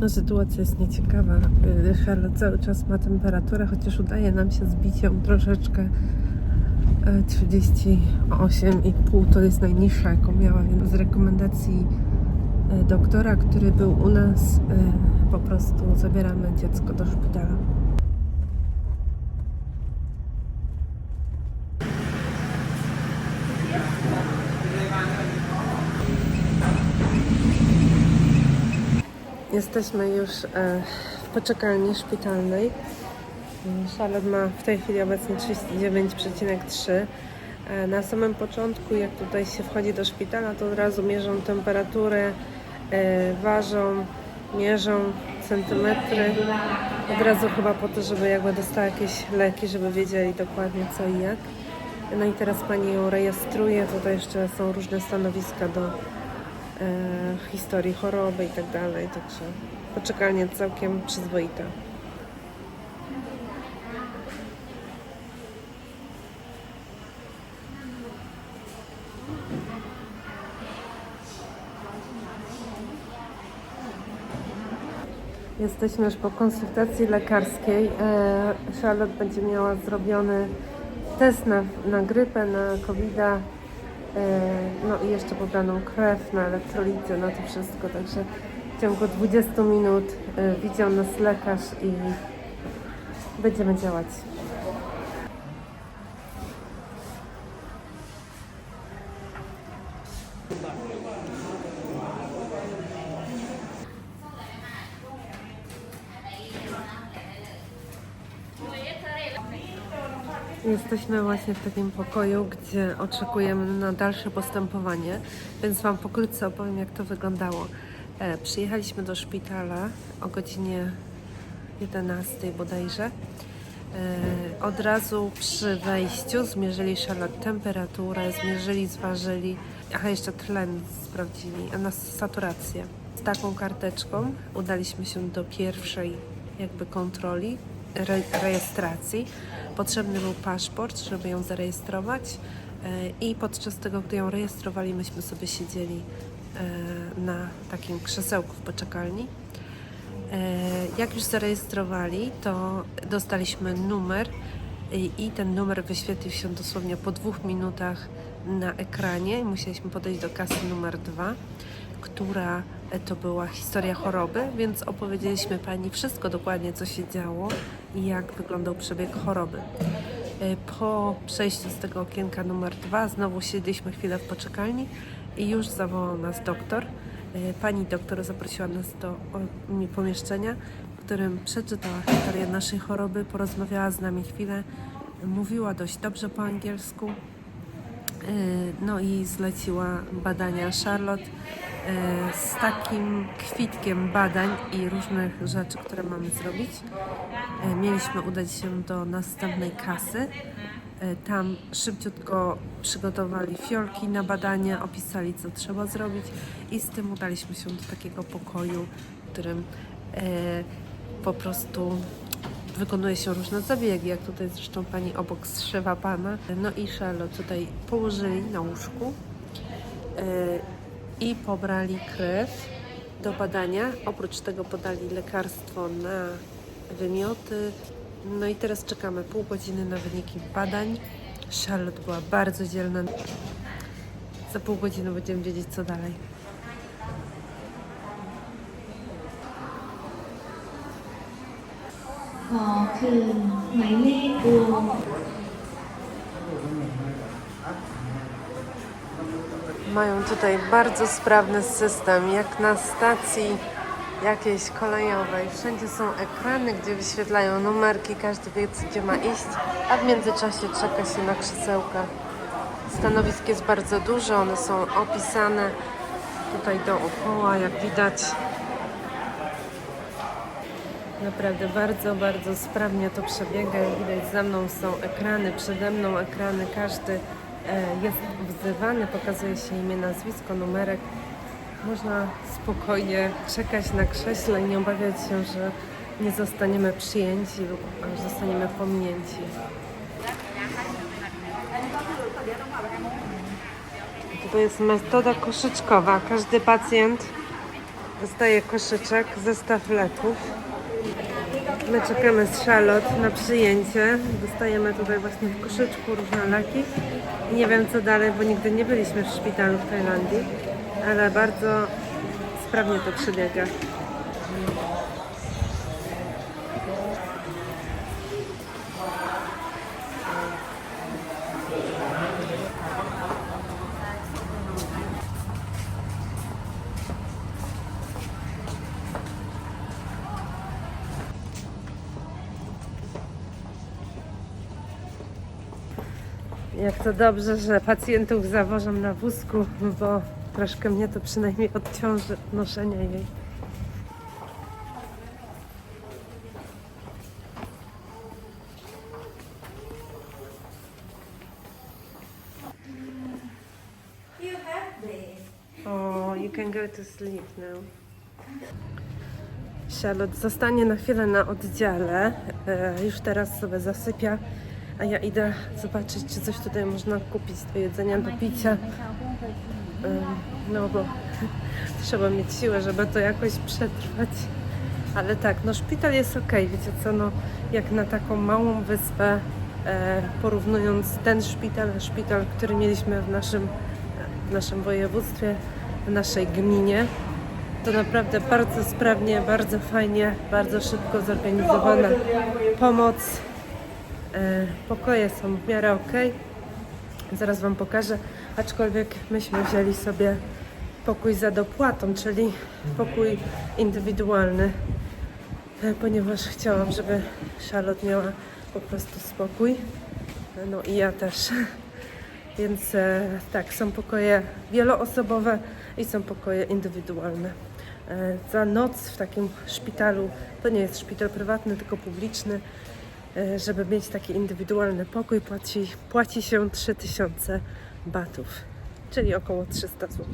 No sytuacja jest nieciekawa. Y, Charlotte cały czas ma temperaturę, chociaż udaje nam się zbić ją troszeczkę. Y, 38,5 to jest najniższa, jaką miała, z rekomendacji y, doktora, który był u nas, y, po prostu zabieramy dziecko do szpitala. Jesteśmy już e, w poczekalni szpitalnej. Charlotte ma w tej chwili obecnie 39,3. E, Na samym początku, jak tutaj się wchodzi do szpitala, to od razu mierzą temperaturę, e, ważą, mierzą centymetry. Od razu chyba po to, żeby jakby dostała jakieś leki, żeby wiedzieli dokładnie co i jak. No i teraz pani ją rejestruje. Tutaj jeszcze są różne stanowiska do historii choroby i tak dalej, także poczekalnia całkiem przyzwoita. Jesteśmy już po konsultacji lekarskiej. E, Charlotte będzie miała zrobiony test na, na grypę, na covid -a. No i jeszcze pobraną krew na elektrolity, na to wszystko. Także w ciągu 20 minut e, widział nas lekarz i będziemy działać. Jesteśmy właśnie w takim pokoju, gdzie oczekujemy na dalsze postępowanie, więc Wam pokrótce opowiem, jak to wyglądało. E, przyjechaliśmy do szpitala o godzinie 11 bodajże. E, od razu przy wejściu zmierzyli Charlotte temperaturę, zmierzyli, zważyli, aha, jeszcze tlen sprawdzili, a nas saturację. Z taką karteczką udaliśmy się do pierwszej jakby kontroli, rejestracji. Potrzebny był paszport, żeby ją zarejestrować e, i podczas tego, gdy ją rejestrowali, myśmy sobie siedzieli e, na takim krzesełku w poczekalni. E, Jak już zarejestrowali, to dostaliśmy numer i, ten numer wyświetlił się dosłownie po dwóch minutach na ekranie. Musieliśmy podejść do kasy numer dwa, która to była historia choroby, więc opowiedzieliśmy Pani wszystko dokładnie, co się działo i jak wyglądał przebieg choroby. E, Po przejściu z tego okienka numer dwa znowu siedzieliśmy chwilę w poczekalni i już zawołał nas doktor. E, Pani doktor zaprosiła nas do pomieszczenia, w którym przeczytała historię naszej choroby, porozmawiała z nami chwilę, mówiła dość dobrze po angielsku. No i zleciła badania Charlotte e, z takim kwitkiem badań i różnych rzeczy, które mamy zrobić. E, Mieliśmy udać się do następnej kasy. E, Tam szybciutko przygotowali fiolki na badania, opisali co trzeba zrobić i z tym udaliśmy się do takiego pokoju, w którym po prostu wykonuje się różne zabiegi, jak tutaj zresztą pani obok zszywa pana. No i Charlotte tutaj położyli na łóżku e, i pobrali krew do badania. Oprócz tego podali lekarstwo na wymioty. No i teraz czekamy pół godziny na wyniki badań. Charlotte była bardzo dzielna. Za pół godziny będziemy wiedzieć co dalej. ขอคือหมายเลขรวม Mają tutaj bardzo sprawny system, jak na stacji jakiejś kolejowej. Wszędzie są ekrany, gdzie wyświetlają numerki, każdy wie, gdzie ma iść, a w międzyczasie czeka się na krzesełkach. Stanowisk jest bardzo dużo, one są opisane tutaj dookoła, jak widać. Naprawdę bardzo, bardzo sprawnie to przebiega. Widać za mną są ekrany, przede mną ekrany, każdy e, jest wzywany, pokazuje się imię, nazwisko, numerek. Można spokojnie czekać na krześle i nie obawiać się, że nie zostaniemy przyjęci lub e, zostaniemy pominięci. To jest metoda koszyczkowa. Każdy pacjent Dostaje koszyczek, zestaw leków. My czekamy z Charlotte na przyjęcie. Dostajemy tutaj właśnie w koszyczku różne leki. Nie wiem co dalej, bo nigdy nie byliśmy w szpitalu w Tajlandii, ale bardzo sprawnie to przebiega. To dobrze, że pacjentów zawożą na wózku, bo troszkę mnie to przynajmniej odciąży noszenia jej. Oh, you can go to sleep now. Charlotte zostanie na chwilę na oddziale. E, już teraz sobie zasypia, a ja idę zobaczyć, czy coś tutaj można kupić do jedzenia, do picia. No bo trzeba mieć siłę, żeby to jakoś przetrwać. Ale tak, no szpital jest ok, wiecie co, no jak na taką małą wyspę, e, porównując ten szpital, szpital, który mieliśmy w naszym, w naszym województwie, w naszej gminie, to naprawdę bardzo sprawnie, bardzo fajnie, bardzo szybko zorganizowana pomoc. E, pokoje są w miarę ok. Zaraz Wam pokażę, aczkolwiek myśmy wzięli sobie pokój za dopłatą, czyli pokój indywidualny, e, ponieważ chciałam, żeby Charlotte miała po prostu spokój. No i ja też. Więc e, tak, są pokoje wieloosobowe i są pokoje indywidualne. Za noc w takim szpitalu, to nie jest szpital prywatny, tylko publiczny, żeby mieć taki indywidualny pokój, płaci, płaci się 3000 batów, czyli około 300 zł.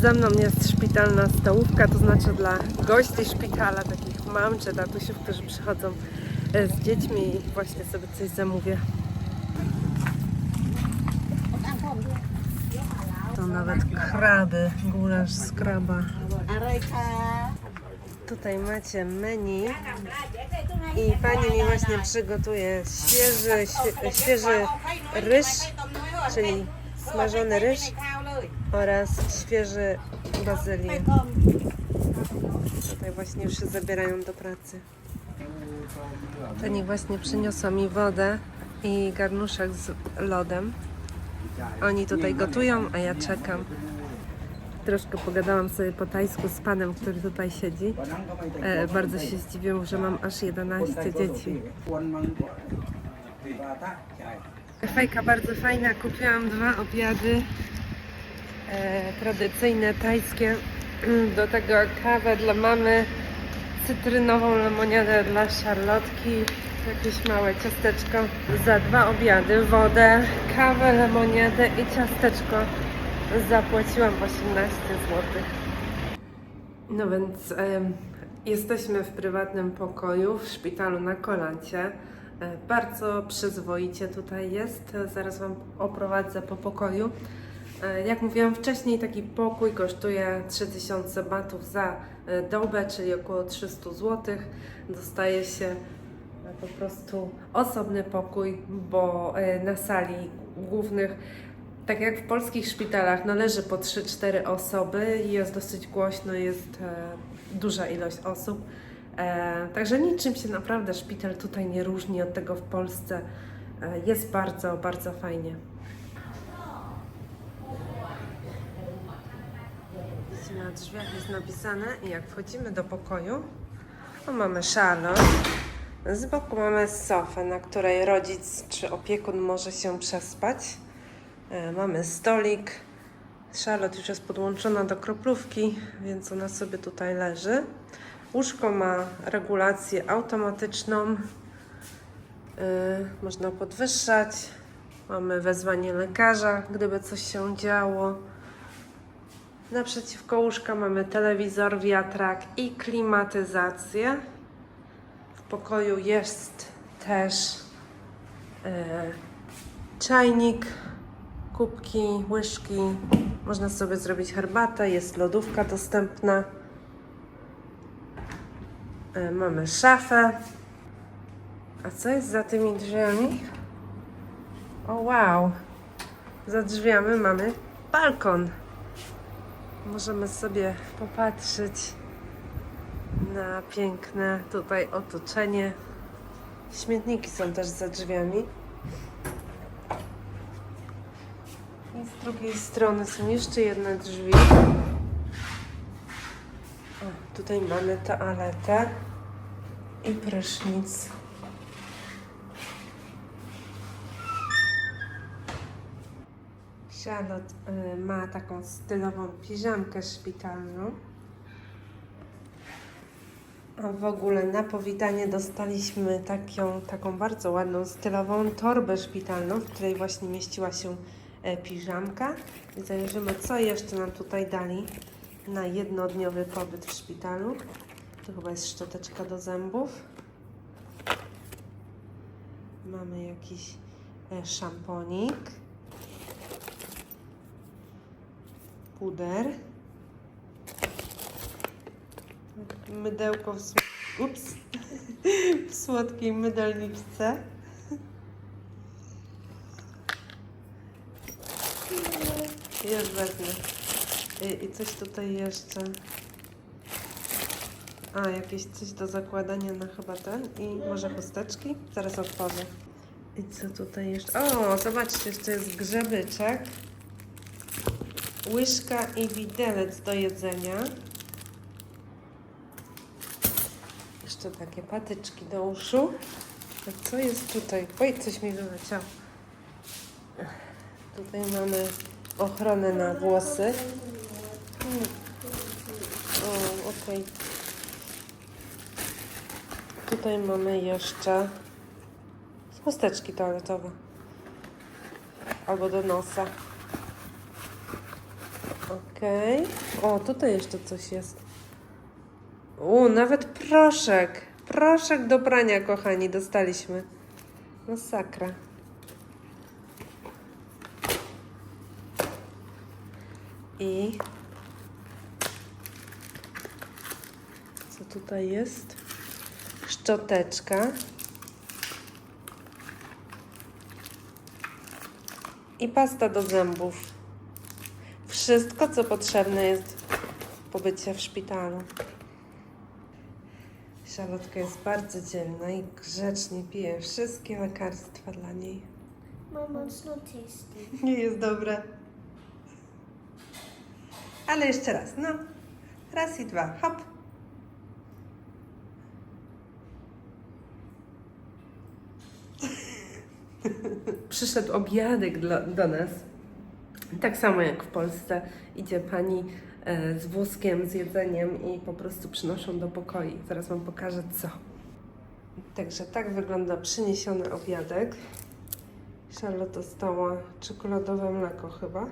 Za mną jest szpitalna stołówka, to znaczy dla gości szpitala, takich mam czy tatusiów, którzy przychodzą e, z dziećmi i właśnie sobie coś zamówię. To nawet kraby, gulasz z kraba. Tutaj macie menu i pani mi właśnie przygotuje świeży, świeży ryż, czyli smażony ryż oraz świeży bazylię. Tutaj właśnie już się zabierają do pracy. Pani właśnie przyniosła mi wodę i garnuszek z lodem. Oni tutaj gotują, a ja czekam troszkę pogadałam sobie po tajsku z panem, który tutaj siedzi. E, bardzo się zdziwiłam, że mam aż 11 dzieci. Kafejka bardzo fajna, kupiłam dwa obiady e, tradycyjne tajskie. Do tego kawę dla mamy, cytrynową lemoniadę dla szarlotki, jakieś małe ciasteczko za dwa obiady, wodę, kawę, lemoniadę i ciasteczko zapłaciłam 18 zł. No więc em, jesteśmy w prywatnym pokoju w szpitalu na Kolancie. E, Bardzo przyzwoicie tutaj jest. Zaraz Wam oprowadzę po pokoju. E, Jak mówiłam wcześniej, taki pokój kosztuje 3000 batów za e, dobę, czyli około 300 zł. Dostaje się po prostu osobny pokój, bo na sali głównych tak jak w polskich szpitalach należy po 3-4 osoby i jest dosyć głośno, jest e, duża ilość osób. E, także niczym się naprawdę szpital tutaj nie różni od tego w Polsce. E, jest bardzo, bardzo fajnie. Na drzwiach jest napisane i jak wchodzimy do pokoju, to mamy szalon. Z boku mamy sofę, na której rodzic czy opiekun może się przespać. E, Mamy stolik. Charlotte już jest podłączona do kroplówki, więc ona sobie tutaj leży. Łóżko ma regulację automatyczną. E, Można podwyższać. Mamy wezwanie lekarza, gdyby coś się działo. Naprzeciwko łóżka mamy telewizor, wiatrak i klimatyzację. W pokoju jest też e, czajnik, kubki, łyżki, Można sobie zrobić herbatę, jest lodówka dostępna. E, Mamy szafę. A co jest za tymi drzwiami? O wow! Za drzwiami mamy balkon. Możemy sobie popatrzeć na piękne tutaj otoczenie. Śmietniki są też za drzwiami. I z drugiej strony są jeszcze jedne drzwi. O, tutaj mamy toaletę i prysznic. Charlotte y, ma taką stylową piżamkę szpitalną. A w ogóle na powitanie dostaliśmy taką, taką bardzo ładną, stylową torbę szpitalną, w której właśnie mieściła się piżamka. I zajrzymy, co jeszcze nam tutaj dali na jednodniowy pobyt w szpitalu. To chyba jest szczoteczka do zębów. Mamy jakiś e, szamponik. Puder. mydełko w, ups, w słodkiej mydelniczce. Już wezmę. I, I coś tutaj jeszcze. A, jakieś coś do zakładania na chyba ten i może chusteczki? Zaraz otworzę. I co tutaj jeszcze? O, zobaczcie, jeszcze jest grzebyczek. Łyżka i widelec do jedzenia. Jeszcze takie patyczki do uszu. A co jest tutaj? Oj, coś mi wyleciało. Tutaj mamy ochronę na włosy. O, okej. Tutaj mamy jeszcze chusteczki toaletowe. Albo do nosa. Okej. O, tutaj jeszcze coś jest. U, nawet proszek. Proszek do prania, kochani, dostaliśmy. Masakra. I co tutaj jest? Szczoteczka. I pasta do zębów. Wszystko, co potrzebne jest w pobycie w szpitalu. Szalotka jest bardzo dzielna i grzecznie pije wszystkie lekarstwa dla niej. Mama, it's not tasty. Nie jest dobre. Ale jeszcze raz, no. Raz i dwa, hop. Przyszedł obiadek dla, do nas. Tak samo jak w Polsce idzie pani e, z wózkiem, z jedzeniem i po prostu przynoszą do pokoi. Zaraz Wam pokażę co. Także tak wygląda przyniesiony obiadek. Charlotte dostała czekoladowe mleko chyba.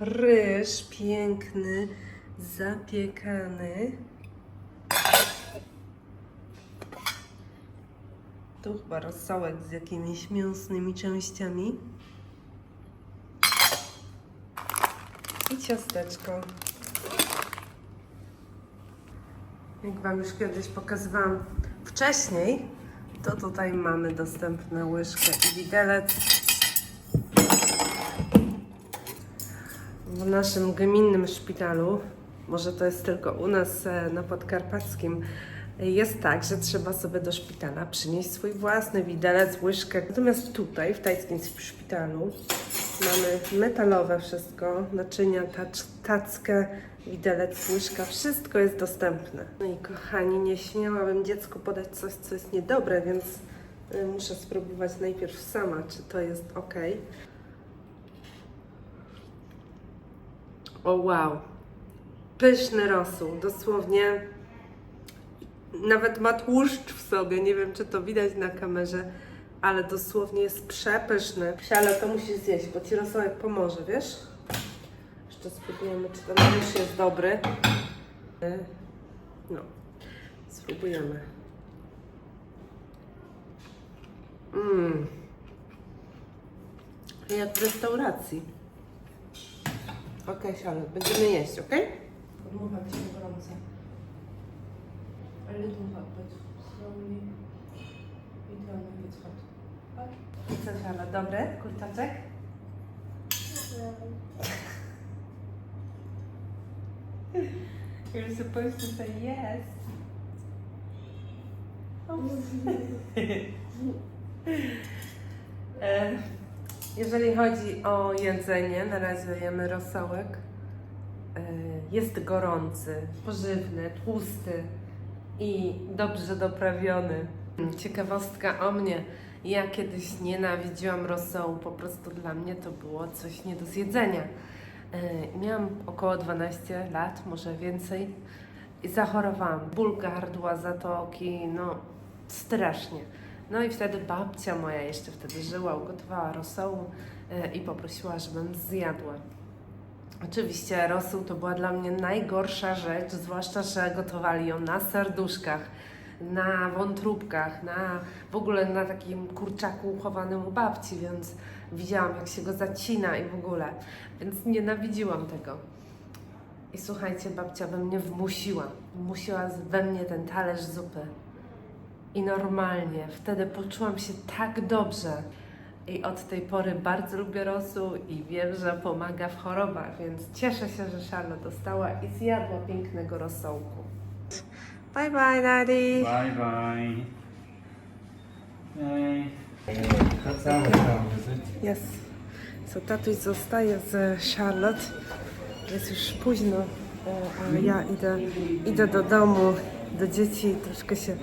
Ryż piękny, zapiekany. Tu chyba rosołek z jakimiś mięsnymi częściami. I ciasteczko. Jak Wam już kiedyś pokazywałam wcześniej, to tutaj mamy dostępne łyżkę i widelec. W naszym gminnym szpitalu, może to jest tylko u nas e, na Podkarpackim, e, jest tak, że trzeba sobie do szpitala przynieść swój własny widelec, łyżkę. Natomiast tutaj, w tajskim szpitalu, mamy metalowe wszystko, naczynia, tacz, tackę, widelec, łyżka, wszystko jest dostępne. No i kochani, nie śmiałabym dziecku podać coś, co jest niedobre, więc y, muszę spróbować najpierw sama, czy to jest ok. O wow, pyszny rosół, dosłownie nawet ma tłuszcz w sobie, nie wiem czy to widać na kamerze, ale dosłownie jest przepyszny. Ale to musisz zjeść, bo ci rosołek pomoże, wiesz? Jeszcze spróbujemy, czy ten ryż jest dobry. Y, No, spróbujemy. Mmm. Jak w restauracji. Okej, Charlotte, będziemy jeść, okej? Podmucham cię gorąco. A little hot, but slowly it will make it hot. I co, Charlotte, dobre? Kurczaczek? You're supposed to say yes. E, Jeżeli chodzi o jedzenie, na razie jemy rosołek. E, Jest gorący, pożywny, tłusty i dobrze doprawiony. Ciekawostka o mnie. Ja kiedyś nienawidziłam rosołu, po prostu dla mnie to było coś nie do zjedzenia. E, Miałam około 12 lat, może więcej i zachorowałam. Ból gardła, zatoki, no strasznie. No i wtedy babcia moja jeszcze wtedy żyła, ugotowała rosołu e, i poprosiła, żebym zjadła. Oczywiście rosół to była dla mnie najgorsza rzecz, zwłaszcza, że gotowali ją na serduszkach, na wątróbkach, na w ogóle na takim kurczaku uchowanym u babci, więc widziałam jak się go zacina i w ogóle, więc nienawidziłam tego. I słuchajcie, babcia we mnie wmusiła, wmusiła we mnie ten talerz zupy. I normalnie, wtedy poczułam się tak dobrze. I od tej pory bardzo lubię rosół i wiem, że pomaga w chorobach, więc cieszę się, że Charlotte dostała i zjadła pięknego rosołku. Bye bye, daddy. Bye bye. It? Jest. So tatuś zostaje z Charlotte. Jest już późno, e, a ja idę, idę do domu, do dzieci, troszkę się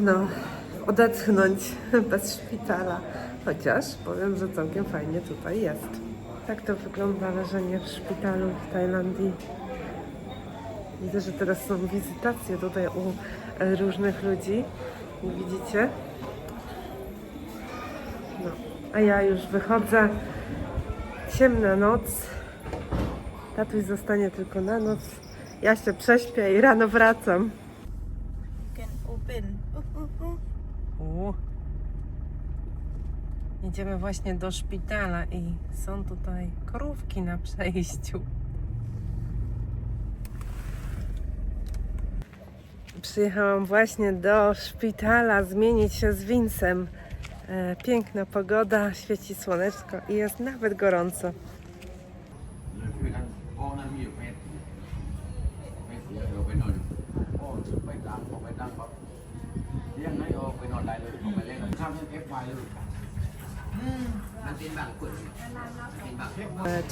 no, odetchnąć bez szpitala. Chociaż powiem, że całkiem fajnie tutaj jest. Tak to wygląda leżenie w szpitalu w Tajlandii. Widzę, że teraz są wizytacje tutaj u e, różnych ludzi. Widzicie? No, a ja już wychodzę. Ciemna noc. Tatuś zostanie tylko na noc. Ja się prześpię i rano wracam. can open. U. Idziemy właśnie do szpitala i są tutaj krówki na przejściu. Przyjechałam właśnie do szpitala zmienić się z Winsem. E, piękna pogoda, świeci słoneczko i jest nawet gorąco.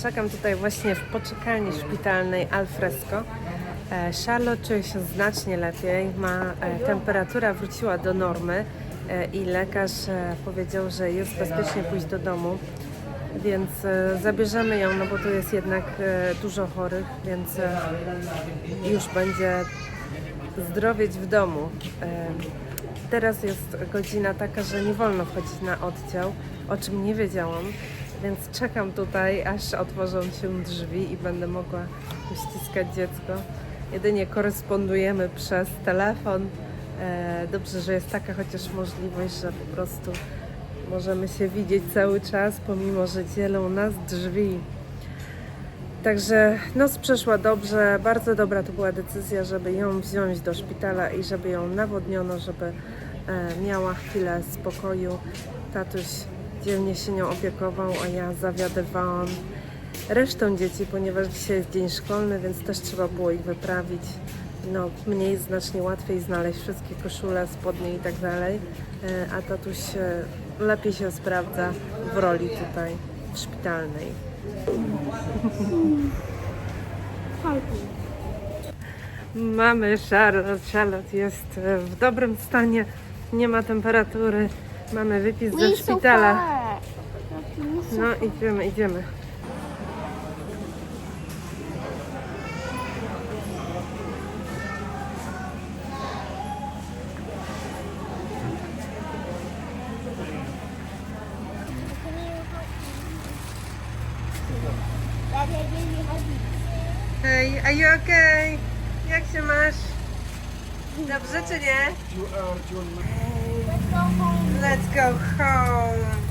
Czekam tutaj właśnie w poczekalni szpitalnej Alfresco. E, Charlotte czuje się znacznie lepiej, ma e, temperatura wróciła do normy e, i lekarz e, powiedział, że jest bezpiecznie pójść do domu. Więc e, zabierzemy ją, no bo tu jest jednak e, dużo chorych, więc e, już będzie zdrowieć w domu. E, Teraz jest godzina taka, że nie wolno wchodzić na oddział, o czym nie wiedziałam, więc czekam tutaj, aż otworzą się drzwi i będę mogła uściskać dziecko. Jedynie korespondujemy przez telefon. E, Dobrze, że jest taka chociaż możliwość, że po prostu możemy się widzieć cały czas, pomimo że dzielą nas drzwi. Także noc przeszła dobrze, bardzo dobra to była decyzja, żeby ją wziąć do szpitala i żeby ją nawodniono, żeby e, miała chwilę spokoju. Tatuś dzielnie się nią opiekował, a ja zawiadywałam resztą dzieci, ponieważ dzisiaj jest dzień szkolny, więc też trzeba było ich wyprawić. No, mniej znacznie łatwiej znaleźć wszystkie koszule, spodnie i tak dalej, e, a tatuś e, lepiej się sprawdza w roli tutaj szpitalnej. Mamy Charlotte. Charlotte jest e, w dobrym stanie, nie ma temperatury. Mamy wypis ze szpitala. No idziemy, idziemy. Hej, are you okay? Jak się masz? Dobrze czy nie? Let's go home.